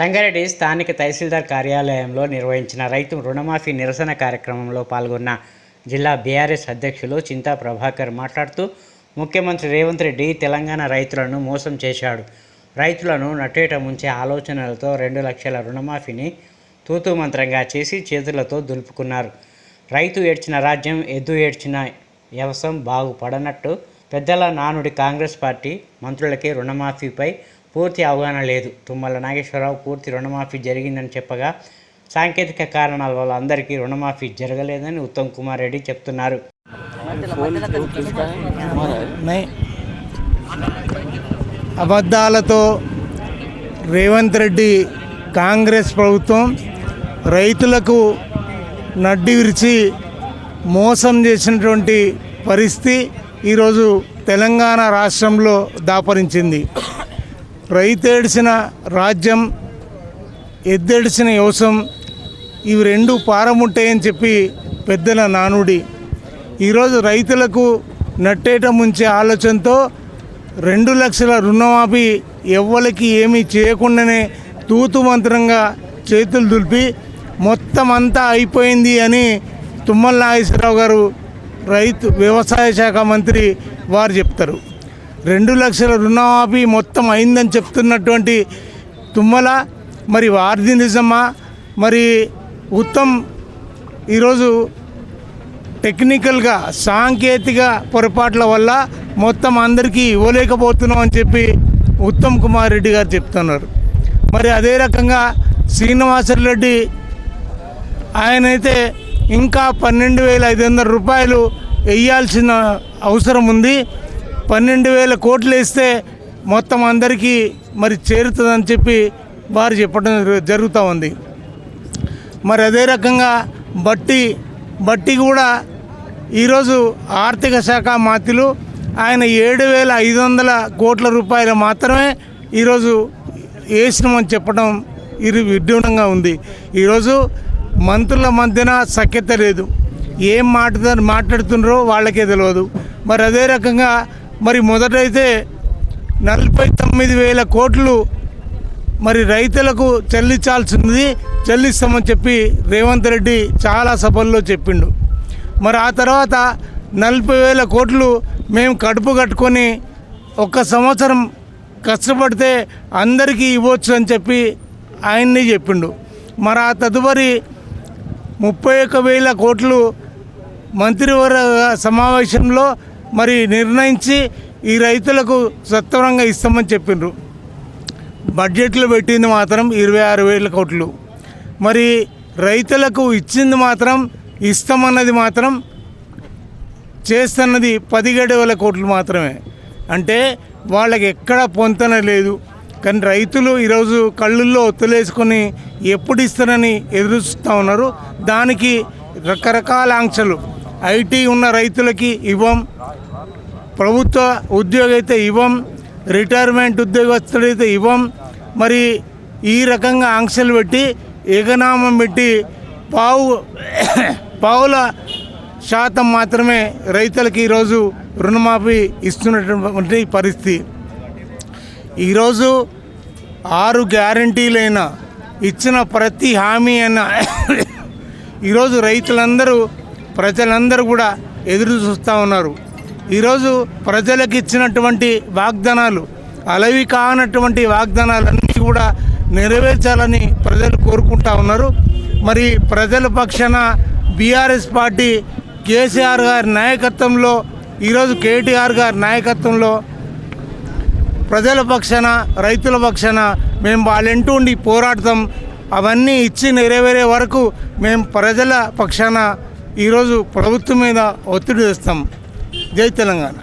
సంగారెడ్డి స్థానిక తహసీల్దార్ కార్యాలయంలో నిర్వహించిన రైతు రుణమాఫీ నిరసన కార్యక్రమంలో పాల్గొన్న జిల్లా బీఆర్ఎస్ అధ్యక్షులు చింతా ప్రభాకర్ మాట్లాడుతూ ముఖ్యమంత్రి రేవంత్ రెడ్డి తెలంగాణ రైతులను మోసం చేశాడు. రైతులను నట్టేట ముంచే ఆలోచనలతో రెండు లక్షల రుణమాఫీని తూతూ మంత్రంగా చేసి చేతులతో దులుపుకున్నారు. రైతు ఏడ్చిన రాజ్యం ఎద్దు ఏడ్చిన వ్యవసాయం బాగుపడనట్టు పెద్దల నానుడి కాంగ్రెస్ పార్టీ మంత్రులకి రుణమాఫీపై పూర్తి అవగాహన లేదు. తుమ్మల నాగేశ్వరరావు పూర్తి రుణమాఫీ జరిగిందని చెప్పగా సాంకేతిక కారణాల వల్ల అందరికీ రుణమాఫీ జరగలేదని ఉత్తమ్ కుమార్ రెడ్డి చెప్తున్నారు. అబద్ధాలతో రేవంత్ రెడ్డి కాంగ్రెస్ ప్రభుత్వం రైతులకు నడ్డి విరిచి మోసం చేసినటువంటి పరిస్థితి ఈరోజు తెలంగాణ రాష్ట్రంలో దాపరించింది. రైతేడిసిన రాజ్యం ఎద్దెడిసిన యోసం ఇవి రెండు పారముట్టాయని చెప్పి పెద్దల నానుడి. ఈరోజు రైతులకు నట్టేట ముంచే ఆలోచనతో రెండు లక్షల రుణమాఫీ ఎవ్వరికి ఏమీ చేయకుండానే తూతు మంత్రంగా చేతులు దులిపి మొత్తం అంతా అయిపోయింది అని తుమ్మల నాగేశ్వరరావు గారు రైతు వ్యవసాయ శాఖ మంత్రి వారు చెప్తారు. రెండు లక్షల రుణమాఫీ మొత్తం అయిందని చెప్తున్నటువంటి తుమ్మల మరి వారిది నిజమా? మరి ఉత్తమ్ ఈరోజు టెక్నికల్గా సాంకేతిక పొరపాట్ల వల్ల మొత్తం అందరికీ ఇవ్వలేకపోతున్నాం అని చెప్పి ఉత్తమ్ కుమార్ రెడ్డి గారు చెప్తున్నారు. మరి అదే రకంగా శ్రీనివాసరెడ్డి ఆయనైతే ఇంకా పన్నెండు వేల ఐదు వందల రూపాయలు వేయాల్సిన అవసరం ఉంది. పన్నెండు వేల కోట్లు వేస్తే మొత్తం అందరికీ మరి చేరుతుందని చెప్పి వారు చెప్పడం జరుగుతూ ఉంది. మరి అదే రకంగా బట్టి బట్టి కూడా ఈరోజు ఆర్థిక శాఖ మాతిలు ఆయన ఏడు వేల ఐదు వందల కోట్ల రూపాయలు మాత్రమే ఈరోజు వేసినామని చెప్పడం ఇది విడ్డూరంగా ఉంది. ఈరోజు మంత్రుల మధ్యన సఖ్యత లేదు. ఏం మాట మాట్లాడుతున్నారో వాళ్ళకే తెలియదు మరి అదే రకంగా మరి మొదటైతే నలభై తొమ్మిది వేల కోట్లు మరి రైతులకు చెల్లించాల్సింది చెల్లిస్తామని చెప్పి రేవంత్ రెడ్డి చాలా సభల్లో చెప్పిండు. మరి ఆ తర్వాత నలభై వేల కోట్లు మేము కడుపు కట్టుకొని ఒక సంవత్సరం కష్టపడితే అందరికీ ఇవ్వచ్చు అని చెప్పి ఆయన్ని చెప్పిండు. మరి ఆ తదుపరి ముప్పై ఒక్క వేల కోట్లు మంత్రివర్గ సమావేశంలో మరి నిర్ణయించి ఈ రైతులకు సత్వరంగా ఇస్తామని చెప్పిండ్రు. బడ్జెట్లో పెట్టింది మాత్రం ఇరవై ఆరు వేల కోట్లు. మరి రైతులకు ఇచ్చింది మాత్రం ఇస్తామన్నది మాత్రం చేస్తున్నది పదిహేడు వేల కోట్లు మాత్రమే. అంటే వాళ్ళకి ఎక్కడ పొంతన లేదు. కానీ రైతులు ఈరోజు కళ్ళుల్లో ఒత్తులేసుకొని ఎప్పుడు ఇస్తారని ఎదురుస్తూ ఉన్నారు. దానికి రకరకాల ఆంక్షలు. ఐటీ ఉన్న రైతులకి ఇవ్వం. ప్రభుత్వ ఉద్యోగి అయితే ఇవ్వం. రిటైర్మెంట్ ఉద్యోగస్తుడైతే ఇవ్వం. మరి ఈ రకంగా ఆంక్షలు పెట్టి ఎగనామం పెట్టి పావు పావుల శాతం మాత్రమే రైతులకి ఈరోజు రుణమాఫీ ఇస్తున్నటువంటి పరిస్థితి. ఈరోజు ఆరు గ్యారంటీలైన ఇచ్చిన ప్రతి హామీ అయినా ఈరోజు రైతులందరూ ప్రజలందరూ కూడా ఎదురు చూస్తూ ఉన్నారు. ఈరోజు ప్రజలకు ఇచ్చినటువంటి వాగ్దానాలు అలవి కానటువంటి వాగ్దానాలన్నీ కూడా నెరవేర్చాలని ప్రజలు కోరుకుంటా ఉన్నారు. మరి ప్రజల పక్షాన బీఆర్ఎస్ పార్టీ కేసీఆర్ గారి నాయకత్వంలో ఈరోజు కేటీఆర్ గారి నాయకత్వంలో ప్రజల పక్షాన రైతుల పక్షాన మేము వాళ్ళంటూ ఉండి పోరాడతాం. అవన్నీ ఇచ్చి నెరవేరే వరకు మేము ప్రజల పక్షాన ఈరోజు ప్రభుత్వం మీద ఒత్తిడి చేస్తాం జై తెలంగాణ.